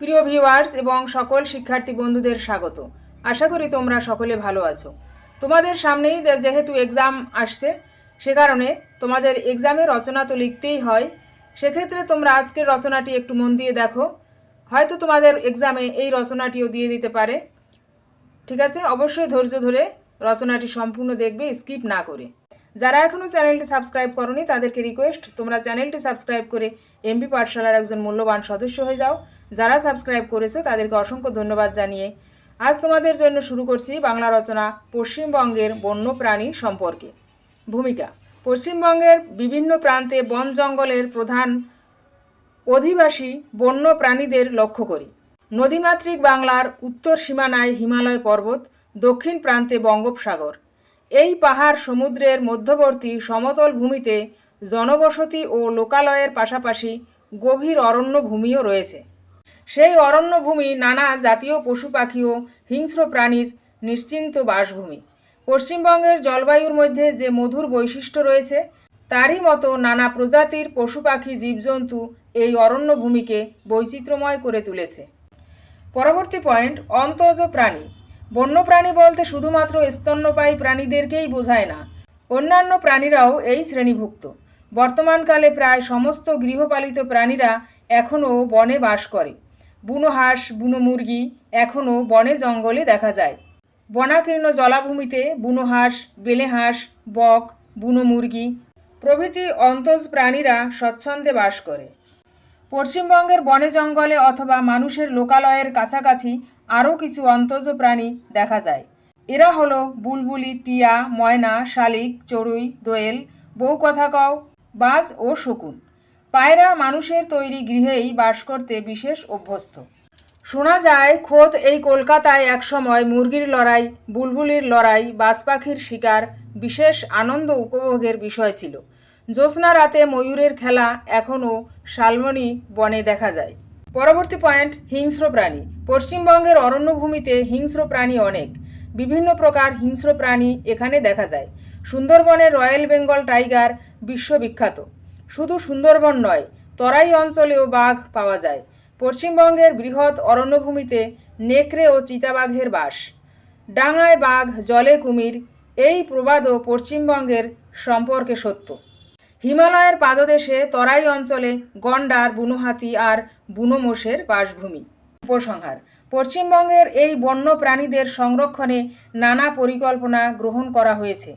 প্রিয় ভিউয়ার্স এবং সকল শিক্ষার্থী বন্ধুদের স্বাগত। আশা করি তোমরা সকলে ভালো আছো। তোমাদের সামনেই যেহেতু এক্সাম আসছে, সে কারণে তোমাদের এক্সামে রচনা তো লিখতেই হয়। সেক্ষেত্রে তোমরা আজকের রচনাটি একটু মন দিয়ে দেখো। হয়তো তোমাদের এক্সামে এই রচনাটিও দিয়ে দিতে পারে। ঠিক আছে? অবশ্যই ধৈর্য ধরে রচনাটি সম্পূর্ণ দেখবে স্কিপ না করে। যারা এখনও চ্যানেলটি সাবস্ক্রাইব করনি, তাদেরকে রিকোয়েস্ট তোমরা চ্যানেলটি সাবস্ক্রাইব করে এমপি পাঠশালার একজন মূল্যবান সদস্য হয়ে যাও। যারা সাবস্ক্রাইব করেছ, তাদেরকে অসংখ্য ধন্যবাদ জানিয়ে আজ তোমাদের জন্য শুরু করছি বাংলা রচনা পশ্চিমবঙ্গের বন্যপ্রাণী সম্পর্কে। ভূমিকা, পশ্চিমবঙ্গের বিভিন্ন প্রান্তে বন জঙ্গলের প্রধান অধিবাসী বন্য প্রাণীদের লক্ষ্য করি। নদীমাতৃক বাংলার উত্তর সীমানায় হিমালয় পর্বত, দক্ষিণ প্রান্তে বঙ্গোপসাগর। এই পাহাড় সমুদ্রের মধ্যবর্তী সমতল ভূমিতে জনবসতি ও লোকালয়ের পাশাপাশি গভীর অরণ্য ভূমিও রয়েছে। সেই অরণ্যভূমি নানা জাতীয় পশু পাখি ও হিংস্র প্রাণীর নিশ্চিন্ত বাসভূমি। পশ্চিমবঙ্গের জলবায়ুর মধ্যে যে মধুর বৈশিষ্ট্য রয়েছে, তারই মতো নানা প্রজাতির পশু পাখি জীবজন্তু এই অরণ্যভূমিকে বৈচিত্র্যময় করে তুলেছে। পরবর্তী পয়েন্ট, অন্তজ প্রাণী। বন্যপ্রাণী বলতে শুধুমাত্র স্তন্যপায়ী প্রাণীদেরকেই বোঝায় না, অন্যান্য প্রাণীরাও এই শ্রেণীভুক্ত। বর্তমানকালে প্রায় সমস্ত গৃহপালিত প্রাণীরা এখনও বনে বাস করে। বুনো হাঁস, বুনো মুরগি এখনও বনে জঙ্গলে দেখা যায়। বনাকীর্ণ জলাভূমিতে বুনো হাঁস, বেলে হাঁস, বক, বুনো মুরগি প্রভৃতি অন্তজ প্রাণীরা স্বচ্ছন্দে বাস করে। পশ্চিমবঙ্গের বনে জঙ্গলে অথবা মানুষের লোকালয়ের কাছাকাছি আরও কিছু অন্তজ প্রাণী দেখা যায়। এরা হলো বুলবুলি, টিয়া, ময়না, শালিক, চড়ুই, দোয়েল বউ কথা কও বাজ ও শকুন। পায়রা মানুষের তৈরি গৃহেই বাস করতে বিশেষ অভ্যস্ত। শোনা যায়, খোদ এই কলকাতায় একসময় মুরগির লড়াই, বুলবুলির লড়াই, বাজ পাখির শিকার বিশেষ আনন্দ উপভোগের বিষয় ছিল। জ্যোৎস্না রাতে ময়ূরের খেলা এখনও শালমনি বনে দেখা যায়। পরবর্তী পয়েন্ট, হিংস্র প্রাণী। পশ্চিমবঙ্গের অরণ্যভূমিতে হিংস্র প্রাণী অনেক। বিভিন্ন প্রকার হিংস্র প্রাণী এখানে দেখা যায়। সুন্দরবনের রয়্যাল বেঙ্গল টাইগার বিশ্ববিখ্যাত। শুধু সুন্দরবন নয়, তরাই অঞ্চলেও বাঘ পাওয়া যায়। পশ্চিমবঙ্গের বৃহৎ অরণ্যভূমিতে নেকড়ে ও চিতাবাঘের বাস। ডাঙায় বাঘ, জলে কুমির, এই প্রবাদও পশ্চিমবঙ্গের সম্পর্কে সত্য। হিমালয়ের পাদদেশে তরাই অঞ্চলে গন্ডার, বুনোহাতি আর বুনোমোষের বাসভূমি। উপসংহার, পশ্চিমবঙ্গের এই বন্য প্রাণীদের সংরক্ষণে নানা পরিকল্পনা গ্রহণ করা হয়েছে।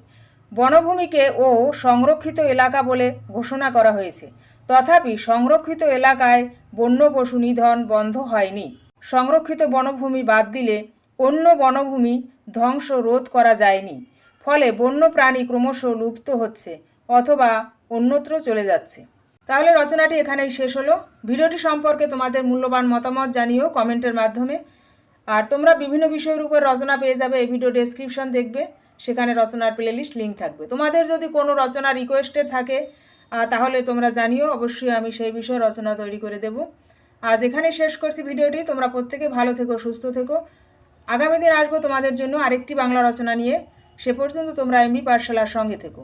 বনভূমিকে ও সংরক্ষিত এলাকা বলে ঘোষণা করা হয়েছে। তথাপি সংরক্ষিত এলাকায় বন্য পশু নিধন বন্ধ হয়নি। সংরক্ষিত বনভূমি বাদ দিলে অন্য বনভূমি ধ্বংস রোধ করা যায়নি। ফলে বন্য প্রাণী ক্রমশ লুপ্ত হচ্ছে অথবা অন্যত্র চলে যাচ্ছে। তাহলে রচনাটি এখানেই শেষ হলো। ভিডিওটি সম্পর্কে তোমাদের মূল্যবান মতামত জানিও কমেন্টের মাধ্যমে। আর তোমরা বিভিন্ন বিষয়ের উপর রচনা পেয়ে যাবে, এই ভিডিও ডেসক্রিপশন দেখবে। সেখানে রচনার প্লেলিস্ট লিঙ্ক থাকবে। তোমাদের যদি কোনো রচনা রিকোয়েস্টের থাকে তাহলে তোমরা জানিও। অবশ্যই আমি সেই বিষয়ে রচনা তৈরি করে দেব। আজ এখানে শেষ করছি ভিডিওটি। তোমরা প্রত্যেকে ভালো থেকো, সুস্থ থেকো। আগামী দিন আসব তোমাদের জন্য আরেকটি বাংলা রচনা নিয়ে। সে পর্যন্ত তোমরা এমবি পাঠশালার সঙ্গে থেকো।